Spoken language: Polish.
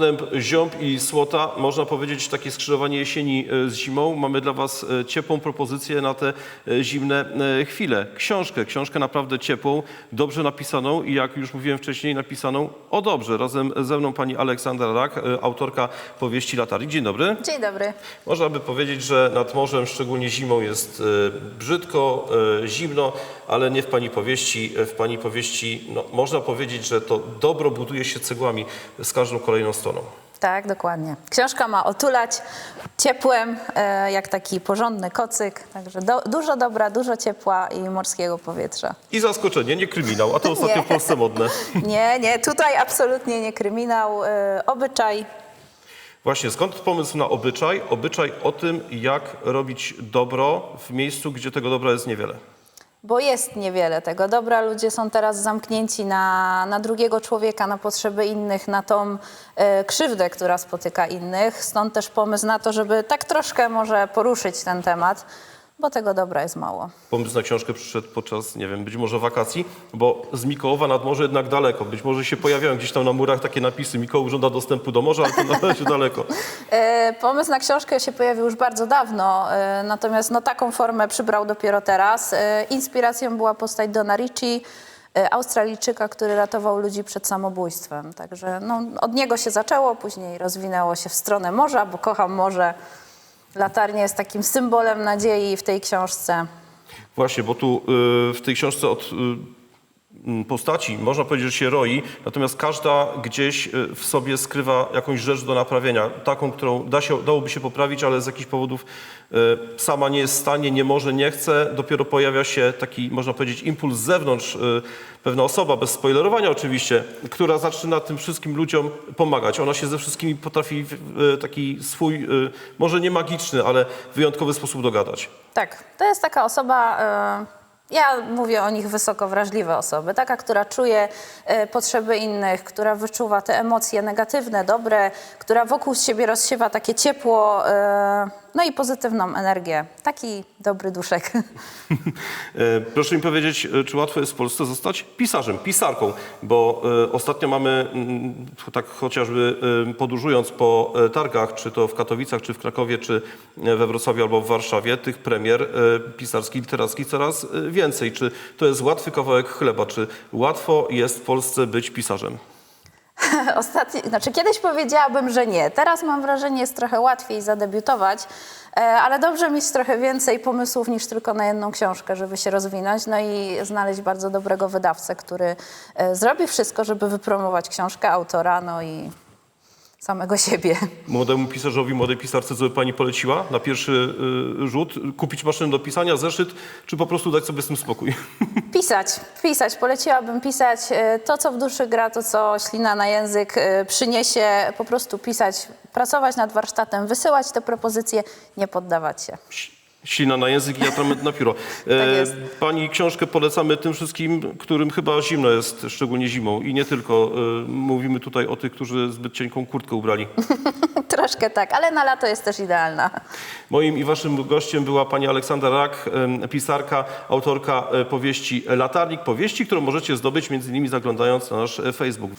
Wapnem ziąb i słota, można powiedzieć takie skrzyżowanie jesieni e, z zimą. Mamy dla Was e, ciepłą propozycję na te e, zimne chwile. Książkę, książkę naprawdę ciepłą, dobrze napisaną i jak już mówiłem wcześniej, napisaną o dobrze. Razem ze mną pani Aleksandra Rak, autorka powieści Latarnik. Dzień dobry. Dzień dobry. Można by powiedzieć, że nad morzem, szczególnie zimą, jest brzydko, zimno, ale nie w pani powieści. W pani powieści no, można powiedzieć, że to dobro buduje się cegłami z każdą kolejną stroną. Tak, dokładnie. Książka ma otulać ciepłem, e, jak taki porządny kocyk. Także do, dużo dobra, dużo ciepła i morskiego powietrza. I zaskoczenie, nie kryminał, a to ostatnio Nie. w Polsce modne. Nie, nie, tutaj absolutnie nie kryminał, e, obyczaj. Właśnie, skąd pomysł na obyczaj? Obyczaj o tym, jak robić dobro w miejscu, gdzie tego dobra jest niewiele. Bo jest niewiele tego dobra. Ludzie są teraz zamknięci na, na drugiego człowieka, na potrzeby innych, na tą e, krzywdę, która spotyka innych. Stąd też pomysł na to, żeby tak troszkę może poruszyć ten temat, bo tego dobra jest mało. Pomysł na książkę przyszedł podczas, nie wiem, być może wakacji, bo z Mikołowa nad morze jednak daleko. Być może się pojawiają gdzieś tam na murach takie napisy Mikołów żąda dostępu do morza, ale to na razie daleko. E, Pomysł na książkę się pojawił już bardzo dawno, e, natomiast no, taką formę przybrał dopiero teraz. E, Inspiracją była postać Dona Ricci, Australijczyka, który ratował ludzi przed samobójstwem. Także no, od niego się zaczęło, później rozwinęło się w stronę morza, bo kocham morze. Latarnia jest takim symbolem nadziei w tej książce. Właśnie, bo tu y, w tej książce od y, postaci można powiedzieć, że się roi, natomiast każda gdzieś y, w sobie skrywa jakąś rzecz do naprawienia, taką, którą da się, dałoby się poprawić, ale z jakichś powodów y, sama nie jest w stanie, nie może, nie chce. Dopiero pojawia się taki, można powiedzieć, impuls z zewnątrz, y, pewna osoba, bez spoilerowania oczywiście, która zaczyna tym wszystkim ludziom pomagać. Ona się ze wszystkimi potrafi w y, taki swój, y, może nie magiczny, ale wyjątkowy sposób dogadać. Tak, to jest taka osoba, e, ja mówię o nich wysoko wrażliwe osoby, taka, która czuje e, potrzeby innych, która wyczuwa te emocje negatywne, dobre, która wokół siebie rozsiewa takie ciepło, e, no i pozytywną energię. Taki dobry duszek. E, Proszę mi powiedzieć, e, czy łatwo jest w Polsce zostać pisarzem, pisarką, bo e, ostatnio mamy, mm, tak chociażby podróżując po targach, czy to w Katowicach, czy w Krakowie, czy we Wrocławiu albo w Warszawie, tych premier pisarskich, literackich coraz więcej. Czy to jest łatwy kawałek chleba? Czy łatwo jest w Polsce być pisarzem? Ostatni, znaczy kiedyś powiedziałabym, że nie. Teraz mam wrażenie, jest trochę łatwiej zadebiutować, e, ale dobrze mieć trochę więcej pomysłów niż tylko na jedną książkę, żeby się rozwinąć, no i znaleźć bardzo dobrego wydawcę, który e, zrobi wszystko, żeby wypromować książkę autora, no i samego siebie. Młodemu pisarzowi, młodej pisarce, co by pani poleciła na pierwszy e, rzut? Kupić maszynę do pisania, zeszyt, czy po prostu dać sobie z tym spokój? Pisać, pisać. Poleciłabym pisać e, to, co w duszy gra, to, co ślina na język e, przyniesie. Po prostu pisać, pracować nad warsztatem, wysyłać te propozycje, nie poddawać się. Ślina na język i atrament na pióro. Tak jest. Pani książkę polecamy tym wszystkim, którym chyba zimno jest, szczególnie zimą. I nie tylko. E, mówimy tutaj o tych, którzy zbyt cienką kurtkę ubrali. Troszkę tak, ale na lato jest też idealna. Moim i waszym gościem była pani Aleksandra Rak, pisarka, autorka e, powieści Latarnik. Powieści, którą możecie zdobyć między innymi zaglądając na nasz e, Facebook.